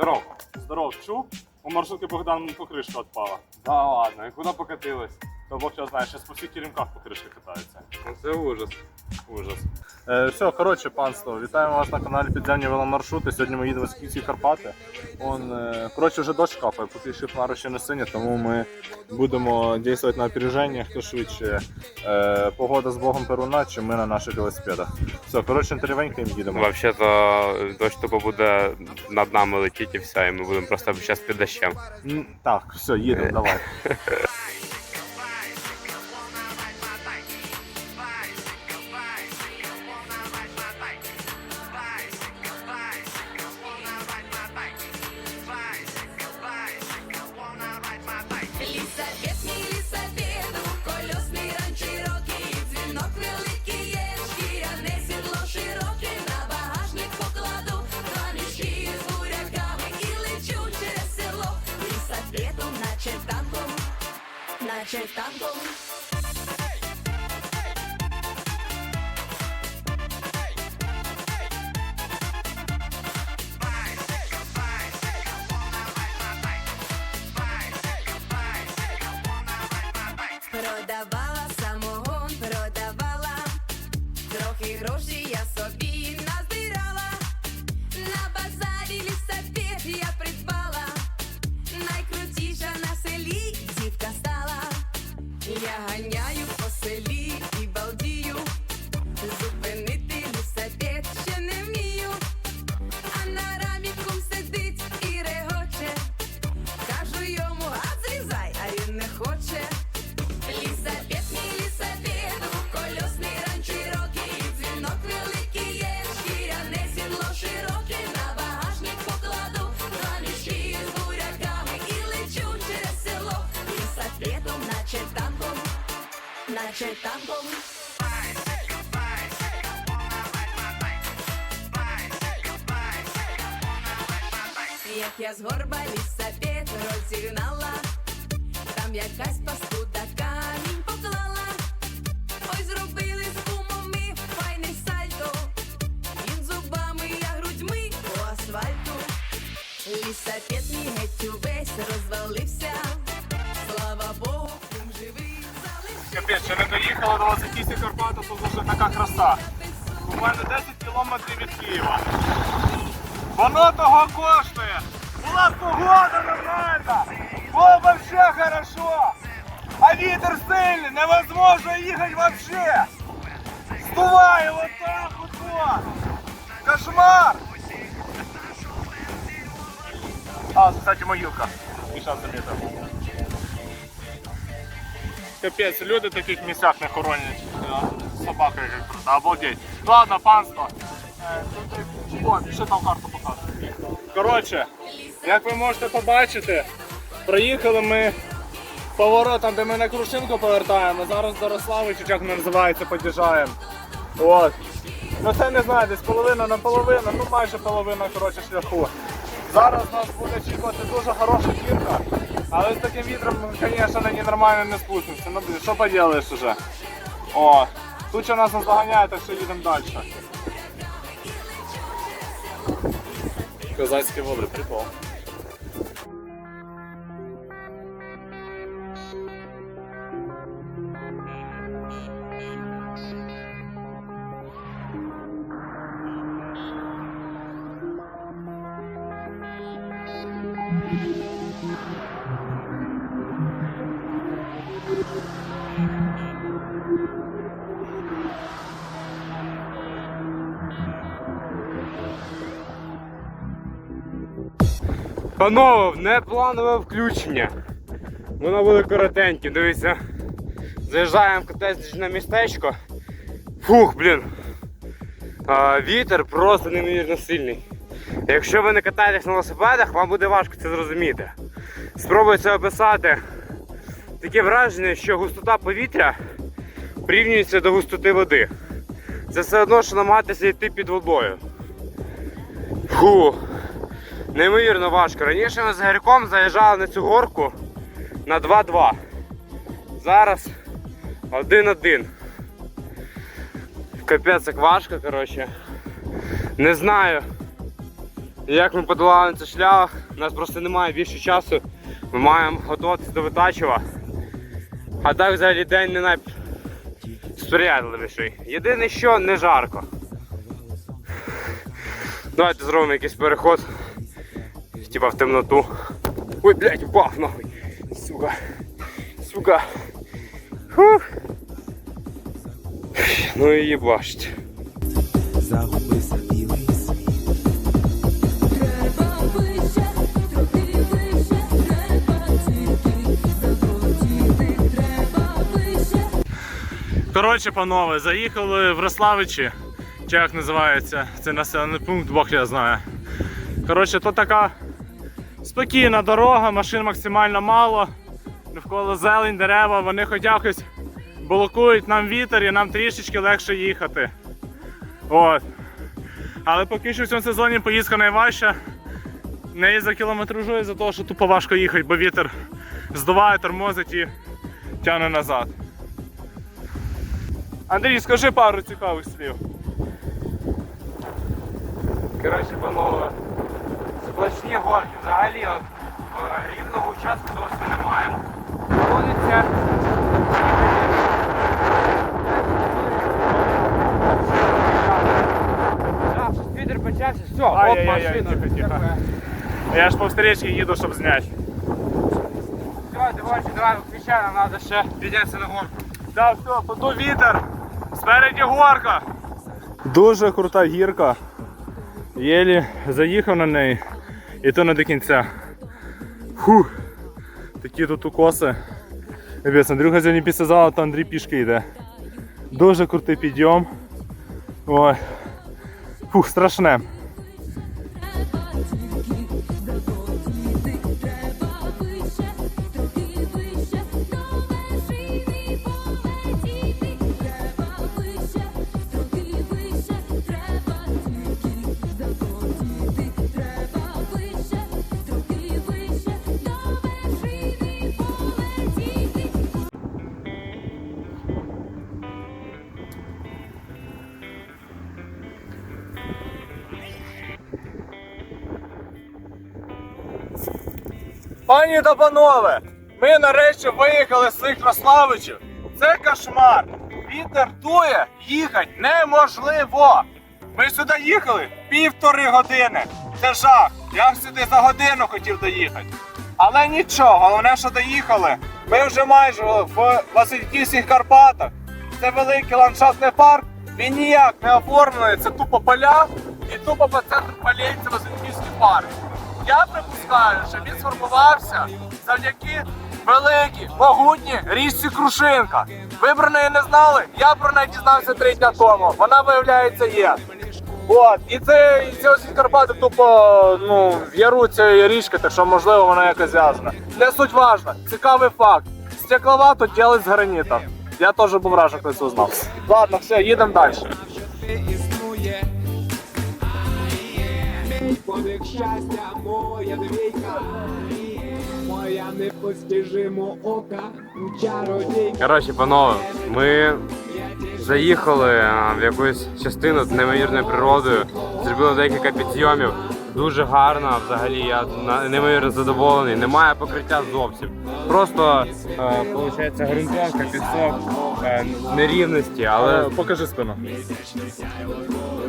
Здоров. Здоров, чув? У маршрутки Богдан покришка відпала. Да ладно, і куди покатилась? То Бог його знає, зараз по всіх керівках покришки катаються. Ну це ужас. Ужас. Е, все, коротше, панство, вітаємо вас на каналі Підземні веломаршрути. Сьогодні ми їдемо з Київські Карпати. Он, е, коротше, вже дощ капає, поки ще хмара ще не синя, тому ми будемо діяти на опереження, хто швидше. Е, погода з Богом Перуна, чи ми на наших велосипедах. Все, коротше, тривеньким їдемо. Взагалі-то дощ тупо буде над нами летіти і все, і ми будемо просто зараз під дощем. Так, все, їдемо, давай. наче танком. Продавала самогон, продавала, трохи грошей Як я з горба лісапет розігнала, там якась паскуда камінь поклала. Ой, зробили з кумом ми файне сальто. Він зубами, я грудьми по асфальту. Лісапет мій геть увесь розвалився. Слава Богу, кум живий залився. Капець, ще не доїхали до вас Київські Карпати, тут така краса. У мене 10 кілометрів від Києва. Воно того коштує. Була погода нормальна. Було вообще хорошо. А вітер сильний, невозможно їхати вообще. Здуває вот так вот. вот. Кошмар. А, кстати, могилка. 50 метрів. Капець, люди в таких місцях не хоронять. Собака як крута, обалдеть. Ладно, панство. Е, О, ще там карту показую. Коротше, як ви можете побачити, проїхали ми поворотом, де ми на Крушинку повертаємо. Зараз до Рославича, як називається, під'їжджаємо. От. Ну це не знаю, десь половина на половину, ну майже половина коротше, шляху. Зараз нас буде чекати дуже хороша гірка, але з таким вітром, звісно, на ній нормально не спустимося. Ну, що поділаєш уже? О, тут ще нас наздоганяє, так що їдемо далі. Козацькі води, прикол. Панове, непланове включення. Воно буде коротеньке, дивіться. Заїжджаємо в котеджне містечко. Фух, блін. А, вітер просто неймовірно сильний. Якщо ви не катаєтесь на велосипедах, вам буде важко це зрозуміти. Спробую це описати. Таке враження, що густота повітря порівнюється до густоти води. Це все одно, що намагатися йти під водою. Фу. Неймовірно важко. Раніше ми з Гарьком заїжджали на цю горку на 2-2. Зараз 1-1. Капець як важко, коротше. Не знаю, як ми подолали цей шлях, у нас просто немає більше часу. Ми маємо готуватися до Витачева. А так взагалі день не найсприятливіший. Єдине, що не жарко. Давайте зробимо якийсь переход. Типа в темноту. Ой, блядь, упав нахуй. Сука. Сука. Фух. Ну і їбашить. загубився білий світ. Треба вище, трохи вище, треба тільки захотіти, треба вище. Коротше, панове, заїхали в Рославичі, чи як називається цей населений пункт, Бог я знаю. Коротше, то така спокійна дорога, машин максимально мало. Навколо зелень, дерева, вони хоч якось блокують нам вітер і нам трішечки легше їхати. От. Але поки що в цьому сезоні поїздка найважча. Не із-за кілометражу, із-за того, що тупо важко їхати, бо вітер здуває, тормозить і тягне назад. Андрій, скажи пару цікавих слів. Коротше, панове, сплошні горки. Взагалі от, е, рівного участку досі немає. Вулиця. Вітер почався, все, оп, машина. тихо, тихо. Я ж по встречці їду, щоб зняти. Все, давай, давай, виключай, нам треба ще піднятися на горку. Так, все, подув вітер. Спереді горка. Дуже крута гірка. Єлі заїхав на неї. І то не до кінця. Фух. Такі тут укоси. Андрюха сьогодні після залу, то Андрій пішки йде. Дуже крутий підйом. Ой. Фух, страшне. Пані та панове, ми нарешті виїхали з цих Рославичів. Це кошмар. Вітер дує, їхати неможливо. Ми сюди їхали півтори години. Це жах. Я сюди за годину хотів доїхати. Але нічого, головне, що доїхали. Ми вже майже в Васильківських Карпатах. Це великий ландшафтний парк. Він ніяк не оформлений, це тупо поля і тупо по центру це Васильківський парк. Я припускаю, що він сформувався завдяки великій, могутній річці Крушинка. Ви про неї не знали? Я про неї дізнався три дня тому. Вона, виявляється, є. От, і це і ось Карпати тупо ну, в яру цієї річки, так що можливо вона якось зв'язана. Не суть важна, цікавий факт. Стеклова тут ділить з граніта. Я теж був вражений, коли це узнав. Ладно, все, їдемо далі. Подих щастя, моя двійка, моя непостижимо ока, чародійка. Коротше, панове, ми заїхали в якусь частину з неймовірною природою, зробили декілька підйомів. Дуже гарно, взагалі, я неймовірно задоволений. Немає покриття зовсім. Просто е, виходить ґрунтовка, пісок, е, нерівності, але Покажи спину.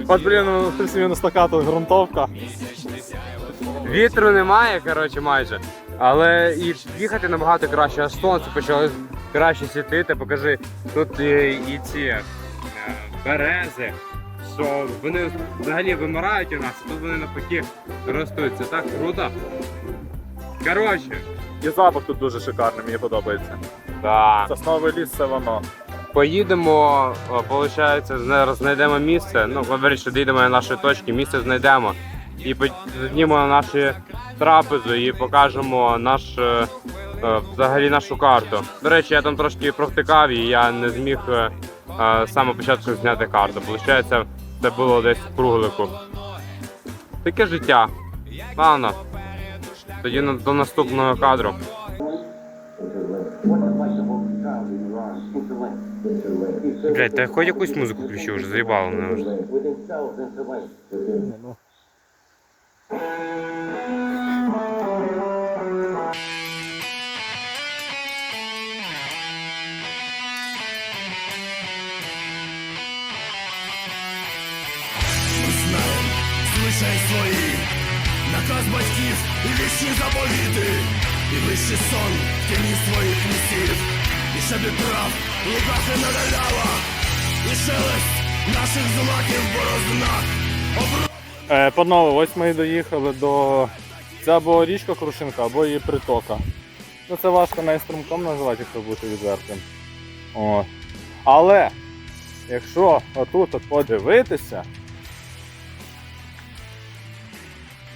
От, блін, ну, в принципі, на стакату ґрунтовка. Вітру немає, коротше, майже. Але і їхати набагато краще, а сонце почало краще світити. Покажи, тут і, і ці е, берези, що вони взагалі вимирають у нас, а тут вони навпаки ростуть. Це так круто. Коротше, І запах тут дуже шикарний, мені подобається. да. Сосновий ліс це воно. поїдемо, виходить, знайдемо місце. Ну, говорить, що дійдемо до нашої точки, місце знайдемо. І піднімемо наші трапезу і покажемо наш, е, е, взагалі нашу карту. До речі, я там трошки провтикав і я не зміг е, е, з самого початку зняти карту. Получається, це було десь в круглику. Таке життя. Ладно. Тоді до наступного кадру. Блять, та хоч якусь музику включив, вже заїбало мене вже. Слышай свои наказ батьків і вічні заповіти, і вищий сон в тіні своїх лісів, і шебі трав в луках і на і шелест наших злаків в борознах. Е, панове, ось ми і доїхали до. Це або річка Крушинка, або її притока. Ну це важко навіть струмком називати, якщо бути відвертим. О. Але якщо отут от подивитися,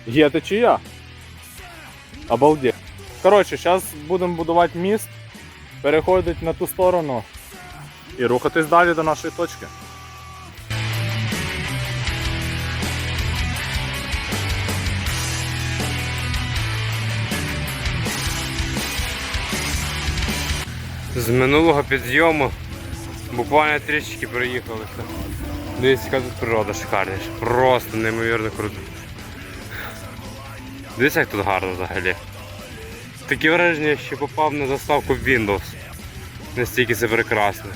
є течія. Обалдеть. Коротше, зараз будемо будувати міст, переходити на ту сторону і рухатись далі до нашої точки. З минулого підйому буквально трішечки проїхалися. Дивіться, яка тут природа шикарніша. Просто неймовірно круто. Дивіться, як тут гарно взагалі. Таке враження, що попав на заставку Windows. Настільки це прекрасно.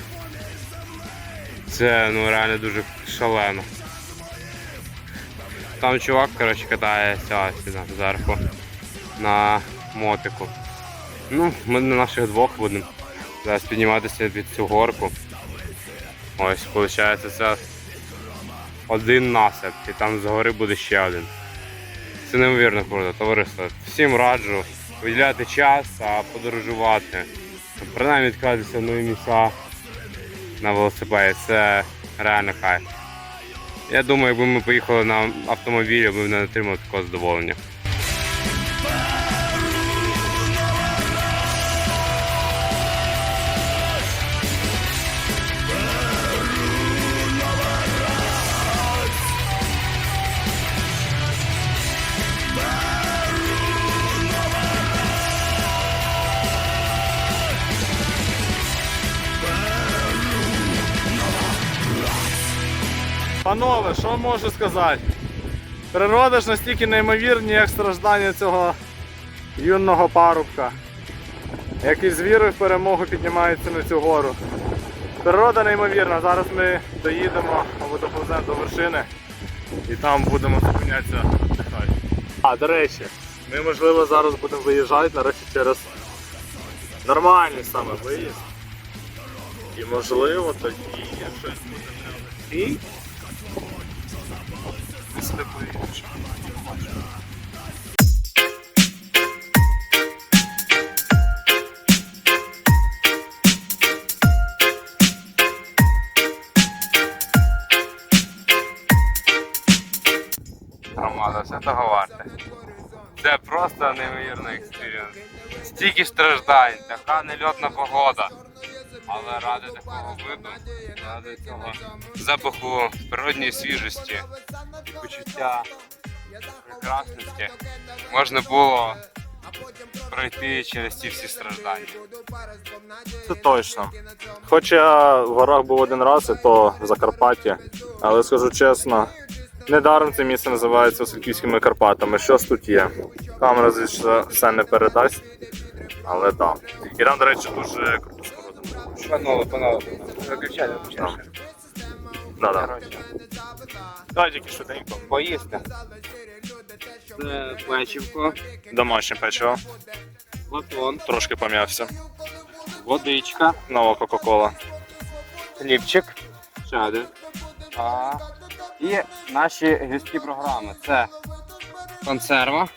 Це ну реально дуже шалено. Там чувак, коротше, катається зверху на мотику. Ну, ми на наших двох будемо зараз підніматися під цю горку. Ось, виходить, це один насип, і там згори буде ще один. Це неймовірно круто, товариство. Всім раджу виділяти час, а подорожувати. Принаймні відкриватися нові місця на велосипеді. Це реально хай. Я думаю, якби ми поїхали на автомобілі, ми б не отримали такого задоволення. Панове, що можу сказати? Природа ж настільки неймовірна, як страждання цього юного парубка, який з вірою в перемогу піднімається на цю гору. Природа неймовірна. Зараз ми доїдемо або доповземо до вершини і там будемо зупинятися. А, до речі, ми можливо зараз будемо виїжджати нарешті через нормальний саме виїзд. І можливо тоді щось буде не Громада, все того варте. Це просто неймовірний експірієнс. Стільки страждань, така нельотна погода. Але ради такого виду, ради цього запаху природньої свіжості почуття прекрасності можна було пройти через ці всі страждання. Це точно. Хоч я в горах був один раз, і то в Закарпатті, але скажу чесно, недаром це місце називається Васильківськими Карпатами. Щось тут є. Камера, звісно, все не передасть, але так. І там, до речі, дуже круто. Панове, панове, виключай, виключай. Да, да. Тільки швиденько. поїсти. Це печівко, Домашнє печиво. батон, Трошки пом'явся. водичка, Нова Кока-Кола. хлібчик, один. А, і наші гірські програми. Це консерва.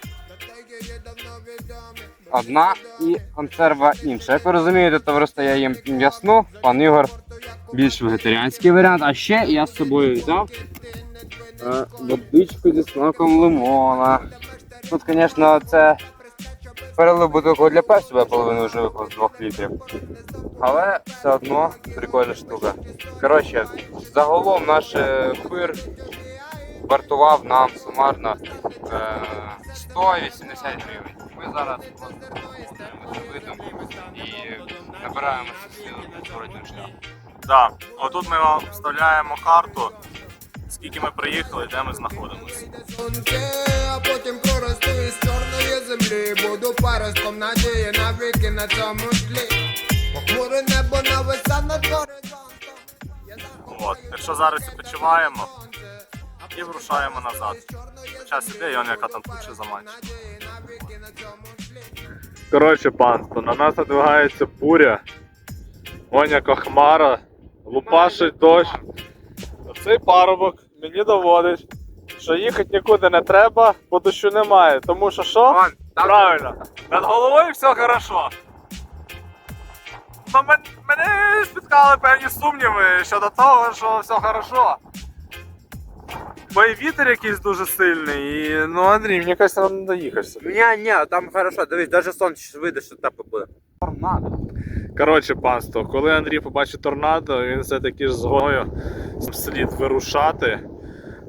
Одна і консерва інша. Як ви розумієте, товариство я їм м'ясну, пан Ігор більш вегетаріанський варіант. А ще я з собою взяв е, водичку зі смаком лимона. Тут, звісно, це перелив бутилку для песу, я половину вже з двох літрів. Але все одно прикольна штука. Коротше, загалом наш е, пир вартував нам сумарно е, 180 гривень. Ми зараз просто насолоджуємося видом і набираємося сил зворотнього шляху. Так, отут ми вам вставляємо карту, скільки ми приїхали, де ми знаходимося. А потім проросту із чорної землі. Буду паростом надії навіки на цьому тлі. Похмуре небо нависа над горизонтом. От. Якщо зараз відпочиваємо, і вирушаємо назад. Час іде, і он яка там туча заманчує. Коротше, панство, на нас надвигається буря. Вон яка хмара, лупашить дощ. Цей парубок мені доводить, що їхати нікуди не треба, бо дощу немає. Тому що що? Правильно. Над головою все хорошо. Ну, мене спіткали певні сумніви щодо того, що все хорошо. Бо і вітер якийсь дуже сильний, і ну Андрій, мені кажеться, нам не доїхався. Ні, ні, там хорошо, дивись, навіть сонце вийде, що тепло буде. Торнадо. Коротше, панство, коли Андрій побачить торнадо, він все-таки ж з гою слід вирушати.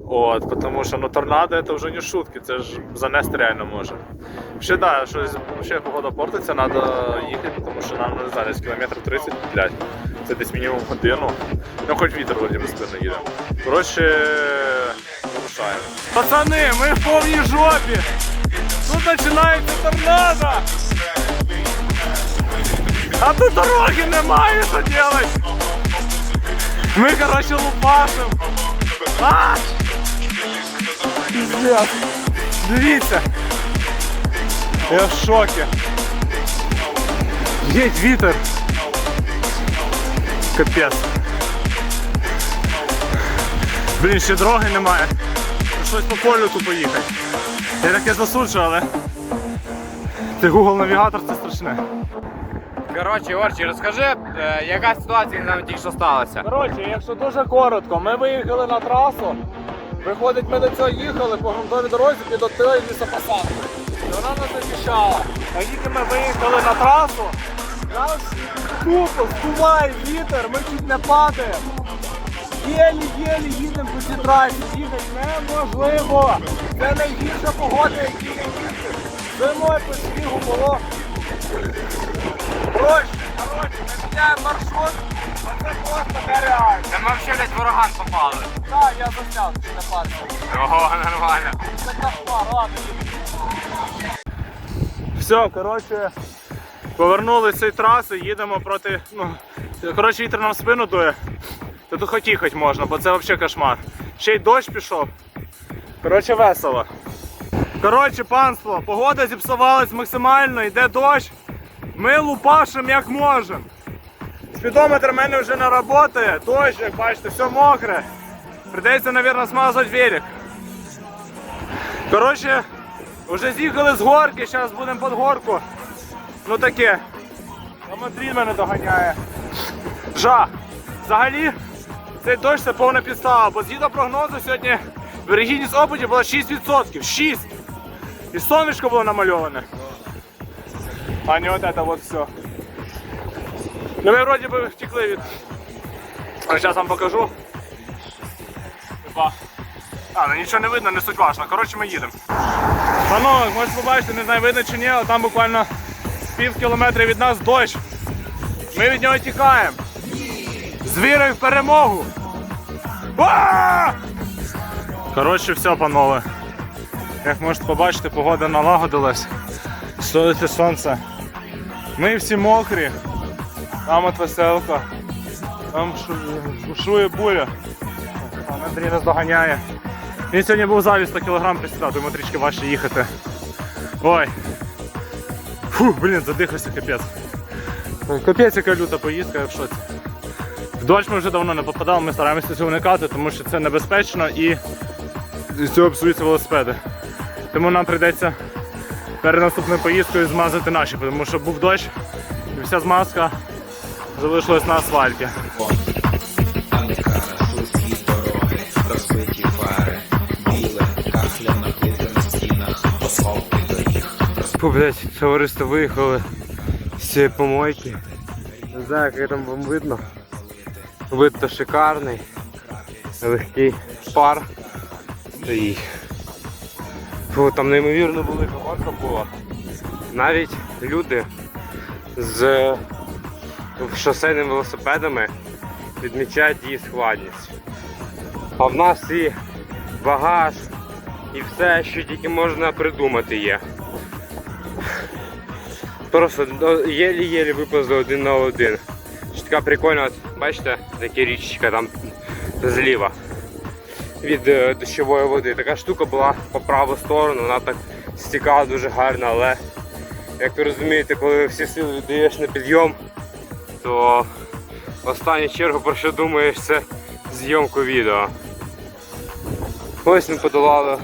От, тому що ну, торнадо це вже не шутки, це ж занести реально може. Ще да, щось ще погода портиться, треба їхати, тому що нам не знаю, кілометр 30 блядь. Це десь мінімум годину. Ну хоч вітер вроді безпечно їде. Коротше, вирушаємо. Пацани, ми в повній жопі! Тут починається торнадо! А тут дороги немає, що делать? Ми, короче, лупашим. А! Пиздец. Дивіться. Я в шокі. Геть вітер. Капець. Блін, ще дороги немає. Щось по полю тупо їхати. Я таке засуджу, але. Ти Google навігатор це страшне. Коротше, Орчі, розкажи, е, яка ситуація нам тільки що сталася. Коротше, якщо дуже коротко, ми виїхали на трасу. Виходить, ми до цього їхали по грунтовій дорозі під отою лісопосадкою. І вона нас захищала. А тільки ми виїхали на трасу, нас тупо здуває вітер, ми чуть не падаємо. Єлі-єлі їдемо по цій трасі, їхати неможливо. Це найгірша погода, яка є їздити. Зимою по снігу було. Коротше, коротше, ми міняємо маршрут, а це просто нереально. Та ми взагалі десь в ураган попали. Так, я засняв, чи не парся. Ого, нормально. Це кошмар, ладно. Все, коротше, повернулися з цієї траси, їдемо проти. Ну, коротше, вітер нам в спину дує. То тут хоч їхати можна, бо це взагалі кошмар. Ще й дощ пішов. Коротше, весело. Коротше, панство, погода зіпсувалась максимально, йде дощ. Ми лупашимо як можемо. Спідометр в мене вже не працює, дощ, як бачите, все мокре. Придеться, мабуть, смазати велик. Коротше, вже з'їхали з горки, зараз будемо під горку. Ну таке. Там Андрій мене доганяє. Жах. Взагалі, цей дощ це повна підстава, бо згідно прогнозу сьогодні вирогідність опитів була 6%. 6! І сонечко було намальоване. А не от це от все. Ну ми вроді би втекли від. А зараз вам покажу. Опа. А, ну нічого не видно, не суть важно. Коротше, ми їдемо. Панове, можете побачити, не знаю, видно чи ні, але там буквально пів кілометра від нас дощ. Ми від нього тікаємо. З вірою в перемогу. Коротше, все, панове. Як можете побачити, погода налагодилась. Стоїть сонце. Ми всі мокрі. Там от веселка. Там шу- бушує буря. Пан Андрій нас доганяє. Він сьогодні був залі 100 кг присідав, тому трішки важче їхати. Ой. Фу, блін, задихався капець. Капець, яка люта поїздка, в шоці. В дощ ми вже давно не попадали, ми стараємося цього уникати, тому що це небезпечно і з цього псуються велосипеди. Тому нам прийдеться перед наступною поїздкою змазати наші, тому що був дощ і вся змазка залишилась на асфальті. Фу, блядь, товариство виїхали з цієї помойки. Не знаю, як там вам видно. Вид то шикарний. Легкий пар. І... Фу, там неймовірно велика горка була. Навіть люди з шосейними велосипедами відмічають її складність. А в нас і багаж, і все, що тільки можна придумати є. Просто ну, єлі-єлі виповзли один на один. Така прикольна, бачите, такі річечка там зліва. від е, дощової води. Така штука була по праву сторону, вона так стікала дуже гарно, але як ви розумієте, коли всі сили віддаєш на підйом, то в останню чергу про що думаєш це зйомку відео. Ось ми подолали,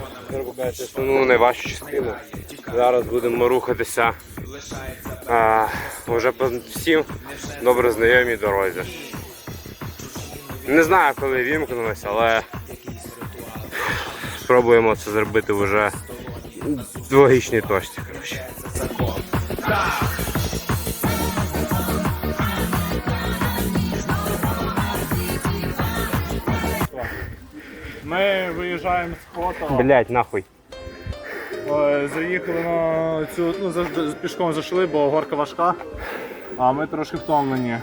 основну найважчу частину. Зараз будемо рухатися а, вже по всім добре знайомій дорозі. Не знаю, коли вімкнулося, але спробуємо це зробити вже в логічній точці. Коротше. Ми виїжджаємо з Котова. Блять, нахуй. Е, Заїхали на цю, ну, за- пішком зайшли, бо горка важка, а ми трошки втомлені.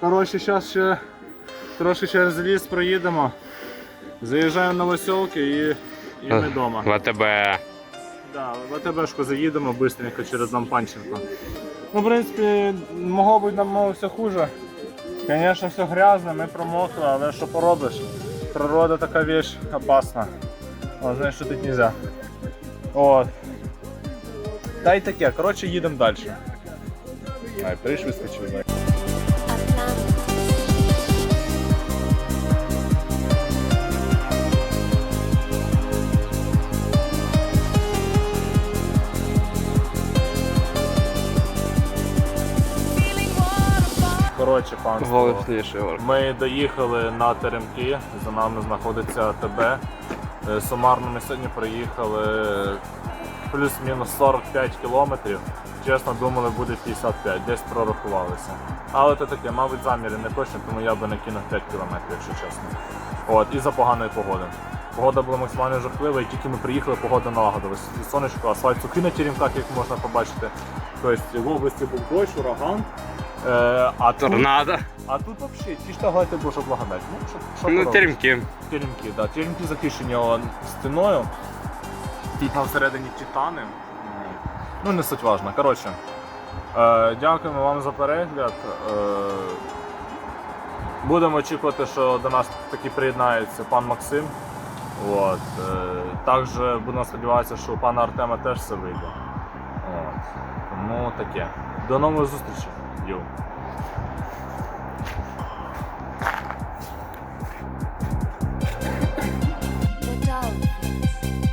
Коротше, зараз ще трошки через ліс проїдемо. Заїжджаємо на Васьолки і, і ми вдома. ВТБ. Да, в АТБшку заїдемо швидко через Лампанченко. Ну, в принципі, могло бути намного все хуже. Звісно, все грязне, ми промокли, але що поробиш? Природа така вещь опасна. О, знаєш, що тут нельзя. От. Та й таке, коротше, їдемо далі. Ай, приш вискочив. Feeling Коротше, панство. Голосніше, Ми доїхали на Теремки, за нами знаходиться АТБ. Е, Сумарно ми сьогодні проїхали плюс-мінус 45 кілометрів. Чесно, думали, буде 55, десь прорахувалися. Але це таке, мабуть, заміри не точно, тому я би накинув 5 кілометрів, якщо чесно. От, і за поганої погоди. Погода була максимально жахлива, і тільки ми приїхали, погода налагодилась. Сонечко, асфальт сухий на Теремках, як можна побачити. Тобто в області був дощ, ураган. Е, а тут Торнадо. а тут взагалі чиста гладь Божа благодать. Ну, що, що Ну, поробиш? теремки. Теремки, да. Теремки захищені о, стіною. Там всередині титани. Ну, не суть важно. Коротше, е, дякуємо вам за перегляд. Е, будемо очікувати, що до нас таки приєднається пан Максим. От. Е, Також будемо сподіватися, що у пана Артема теж все вийде. От. Тому таке. До нової зустрічі. йо. The dolphins.